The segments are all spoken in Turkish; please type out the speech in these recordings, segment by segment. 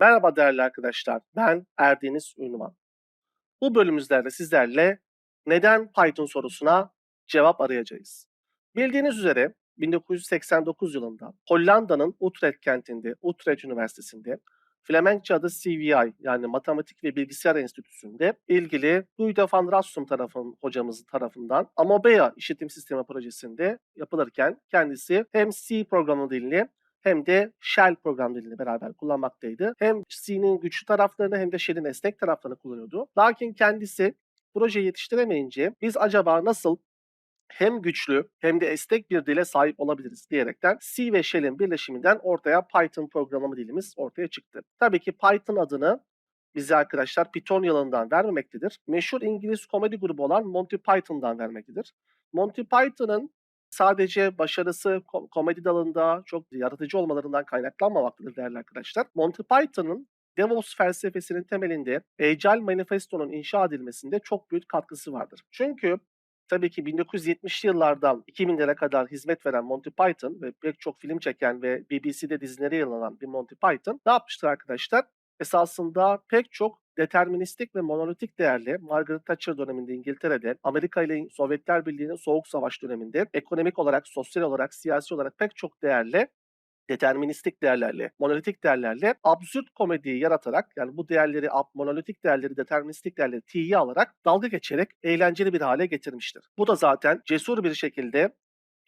Merhaba değerli arkadaşlar, ben Erdeniz Ünvan. Bu bölümümüzde sizlerle neden Python sorusuna cevap arayacağız. Bildiğiniz üzere 1989 yılında Hollanda'nın Utrecht kentinde, Utrecht Üniversitesi'nde Flemenkçe adı CVI yani Matematik ve Bilgisayar Enstitüsü'nde ilgili Guido van Rossum tarafın, hocamız tarafından Amobea işletim sistemi projesinde yapılırken kendisi hem C programı dilini hem de Shell program dilini beraber kullanmaktaydı. Hem C'nin güçlü taraflarını hem de Shell'in esnek taraflarını kullanıyordu. Lakin kendisi projeyi yetiştiremeyince biz acaba nasıl hem güçlü hem de esnek bir dile sahip olabiliriz diyerekten C ve Shell'in birleşiminden ortaya Python programlama dilimiz ortaya çıktı. Tabii ki Python adını bize arkadaşlar Python yılından vermemektedir. Meşhur İngiliz komedi grubu olan Monty Python'dan vermektedir. Monty Python'ın sadece başarısı komedi dalında çok yaratıcı olmalarından kaynaklanmamaktadır değerli arkadaşlar. Monty Python'ın DevOps felsefesinin temelinde Agile Manifesto'nun inşa edilmesinde çok büyük katkısı vardır. Çünkü tabii ki 1970'li yıllardan 2000'lere kadar hizmet veren Monty Python ve pek çok film çeken ve BBC'de dizileri yayınlanan bir Monty Python ne yapmıştır arkadaşlar? Esasında pek çok deterministik ve monolitik değerli Margaret Thatcher döneminde İngiltere'de, Amerika ile Sovyetler Birliği'nin Soğuk Savaş döneminde ekonomik olarak, sosyal olarak, siyasi olarak pek çok değerli deterministik değerlerle, monolitik değerlerle absürt komediyi yaratarak yani bu değerleri, monolitik değerleri, deterministik değerleri t'ye alarak dalga geçerek eğlenceli bir hale getirmiştir. Bu da zaten cesur bir şekilde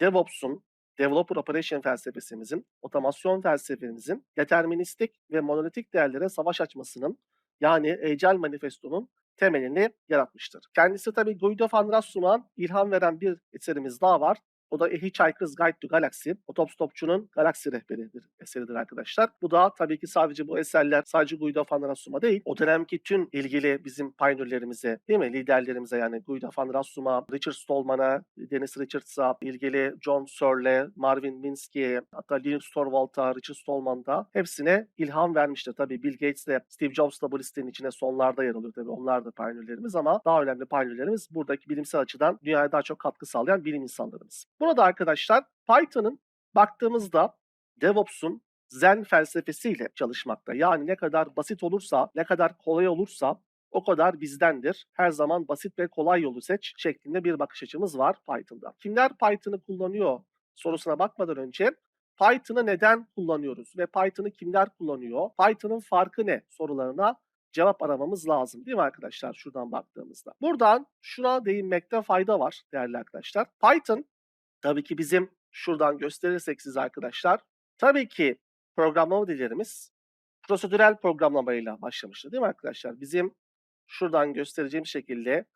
DevOps'un, Developer Operation felsefesimizin, otomasyon felsefemizin deterministik ve monolitik değerlere savaş açmasının yani Agile Manifesto'nun temelini yaratmıştır. Kendisi tabii Guido van Rossum'a ilham veren bir eserimiz daha var. O da A Hitchhiker's Guide to Galaxy. Otopstopçunun Galaksi Rehberi'dir, eseridir arkadaşlar. Bu da tabii ki sadece bu eserler sadece Guido van Rossum'a değil, o dönemki tüm ilgili bizim pioneerlerimize, değil mi? Liderlerimize yani Guido van Rossum'a, Richard Stallman'a, Dennis Richards'a, ilgili John Searle, Marvin Minsky'ye, hatta Linus Torvalds'a, Richard Stallman'da hepsine ilham vermiştir. Tabii Bill Gates de Steve Jobs da bu listenin içine sonlarda yer alıyor tabii. Onlar da pioneerlerimiz ama daha önemli pioneerlerimiz buradaki bilimsel açıdan dünyaya daha çok katkı sağlayan bilim insanlarımız. Burada arkadaşlar Python'ın baktığımızda DevOps'un Zen felsefesiyle çalışmakta. Yani ne kadar basit olursa, ne kadar kolay olursa o kadar bizdendir. Her zaman basit ve kolay yolu seç şeklinde bir bakış açımız var Python'da. Kimler Python'ı kullanıyor sorusuna bakmadan önce Python'ı neden kullanıyoruz ve Python'ı kimler kullanıyor? Python'ın farkı ne sorularına cevap aramamız lazım değil mi arkadaşlar şuradan baktığımızda. Buradan şuna değinmekte fayda var değerli arkadaşlar. Python Tabii ki bizim şuradan gösterirsek size arkadaşlar. Tabii ki programlama dillerimiz prosedürel programlamayla başlamıştı değil mi arkadaşlar? Bizim şuradan göstereceğim şekilde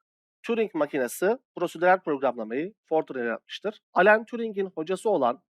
Turing makinesi prosedürel programlamayı Fortran yaratmıştır. Alan Turing'in hocası olan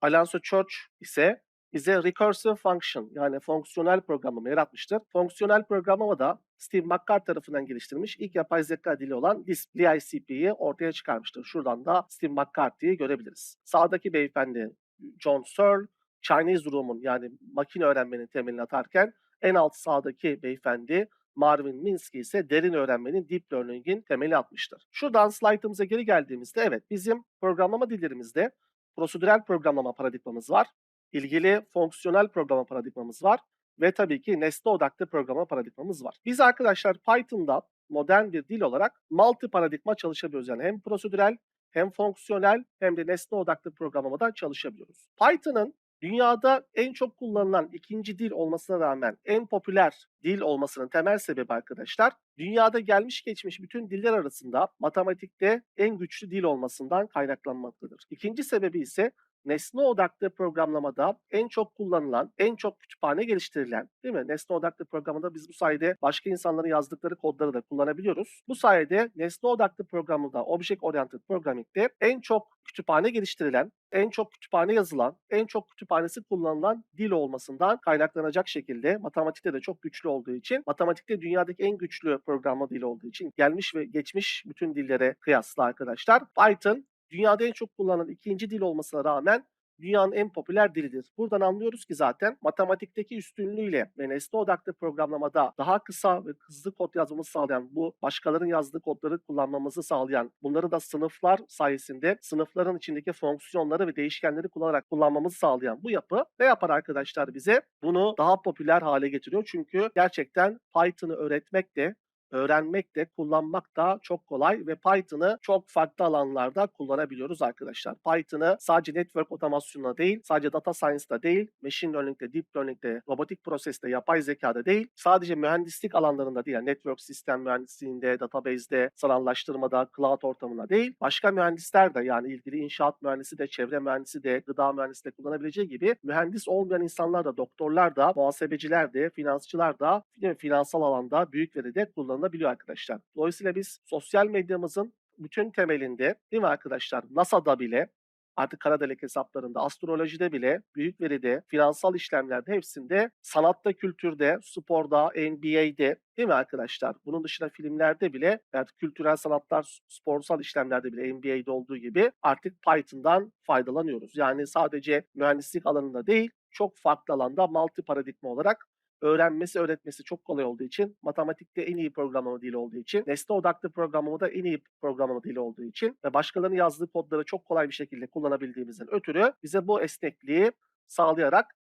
Alonzo Church ise bize recursive function yani fonksiyonel programlama yaratmıştır. Fonksiyonel programlama da Steve McCart tarafından geliştirilmiş ilk yapay zeka dili olan Lisp LICP'yi ortaya çıkarmıştır. Şuradan da Steve McCarthy'yi görebiliriz. Sağdaki beyefendi John Searle, Chinese Room'un yani makine öğrenmenin temelini atarken en alt sağdaki beyefendi Marvin Minsky ise derin öğrenmenin deep learning'in temeli atmıştır. Şuradan slaytımıza geri geldiğimizde evet bizim programlama dillerimizde prosedürel programlama paradigmamız var ilgili fonksiyonel programa paradigmamız var ve tabii ki nesne odaklı programa paradigmamız var. Biz arkadaşlar Python'da modern bir dil olarak multi paradigma çalışabiliyoruz. Yani hem prosedürel hem fonksiyonel hem de nesne odaklı programlamadan çalışabiliyoruz. Python'ın dünyada en çok kullanılan ikinci dil olmasına rağmen en popüler dil olmasının temel sebebi arkadaşlar dünyada gelmiş geçmiş bütün diller arasında matematikte en güçlü dil olmasından kaynaklanmaktadır. İkinci sebebi ise nesne odaklı programlamada en çok kullanılan, en çok kütüphane geliştirilen, değil mi? Nesne odaklı programda biz bu sayede başka insanların yazdıkları kodları da kullanabiliyoruz. Bu sayede nesne odaklı programda, Object Oriented Programming'de en çok kütüphane geliştirilen, en çok kütüphane yazılan, en çok kütüphanesi kullanılan dil olmasından kaynaklanacak şekilde matematikte de çok güçlü olduğu için, matematikte dünyadaki en güçlü programlama dili olduğu için gelmiş ve geçmiş bütün dillere kıyasla arkadaşlar Python dünyada en çok kullanılan ikinci dil olmasına rağmen dünyanın en popüler dilidir. Buradan anlıyoruz ki zaten matematikteki üstünlüğüyle ve nesne odaklı programlamada daha kısa ve hızlı kod yazmamızı sağlayan, bu başkalarının yazdığı kodları kullanmamızı sağlayan, bunları da sınıflar sayesinde sınıfların içindeki fonksiyonları ve değişkenleri kullanarak kullanmamızı sağlayan bu yapı ne yapar arkadaşlar bize? Bunu daha popüler hale getiriyor. Çünkü gerçekten Python'ı öğretmek de öğrenmek de kullanmak da çok kolay ve Python'ı çok farklı alanlarda kullanabiliyoruz arkadaşlar. Python'ı sadece network otomasyonuna değil, sadece data science'da değil, machine learning'de, deep learning'de, robotik proseste, yapay zekada değil, sadece mühendislik alanlarında değil, yani network sistem mühendisliğinde, database'de, sanallaştırmada, cloud ortamında değil, başka mühendisler de yani ilgili inşaat mühendisi de, çevre mühendisi de, gıda mühendisi de kullanabileceği gibi mühendis olmayan insanlar da, doktorlar da, muhasebeciler de, finansçılar da, finansal alanda büyük veride kullanılabiliyor kullanılabiliyor arkadaşlar. Dolayısıyla biz sosyal medyamızın bütün temelinde değil mi arkadaşlar NASA'da bile artık kara delik hesaplarında, astrolojide bile, büyük veride, finansal işlemlerde hepsinde, sanatta, kültürde, sporda, NBA'de değil mi arkadaşlar? Bunun dışında filmlerde bile, yani kültürel sanatlar, sporsal işlemlerde bile NBA'de olduğu gibi artık Python'dan faydalanıyoruz. Yani sadece mühendislik alanında değil, çok farklı alanda multi paradigma olarak öğrenmesi, öğretmesi çok kolay olduğu için, matematikte en iyi programlama dili olduğu için, nesne odaklı programlamada en iyi programlama dili olduğu için ve başkalarının yazdığı kodları çok kolay bir şekilde kullanabildiğimizden ötürü bize bu esnekliği sağlayarak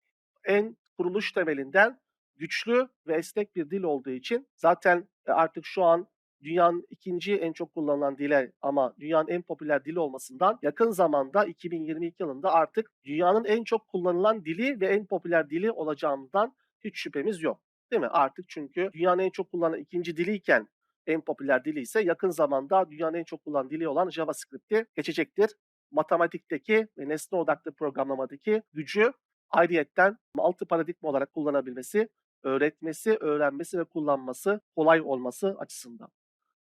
en kuruluş temelinden güçlü ve esnek bir dil olduğu için zaten e, artık şu an dünyanın ikinci en çok kullanılan dile ama dünyanın en popüler dili olmasından yakın zamanda 2022 yılında artık dünyanın en çok kullanılan dili ve en popüler dili olacağından hiç şüphemiz yok. Değil mi? Artık çünkü dünyanın en çok kullanılan ikinci diliyken en popüler dili ise yakın zamanda dünyanın en çok kullanılan dili olan JavaScript'i geçecektir. Matematikteki ve nesne odaklı programlamadaki gücü ayrıyetten altı paradigma olarak kullanabilmesi, öğretmesi, öğrenmesi ve kullanması kolay olması açısından.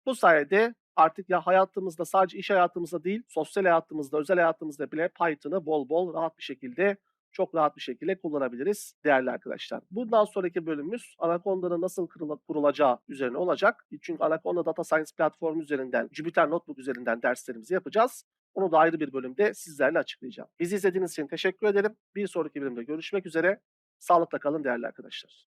Bu sayede artık ya hayatımızda sadece iş hayatımızda değil, sosyal hayatımızda, özel hayatımızda bile Python'ı bol bol rahat bir şekilde çok rahat bir şekilde kullanabiliriz değerli arkadaşlar. Bundan sonraki bölümümüz Anaconda'nın nasıl kurulacağı üzerine olacak. Çünkü Anaconda Data Science platformu üzerinden, Jupyter Notebook üzerinden derslerimizi yapacağız. Onu da ayrı bir bölümde sizlerle açıklayacağım. Bizi izlediğiniz için teşekkür ederim. Bir sonraki bölümde görüşmek üzere. Sağlıkla kalın değerli arkadaşlar.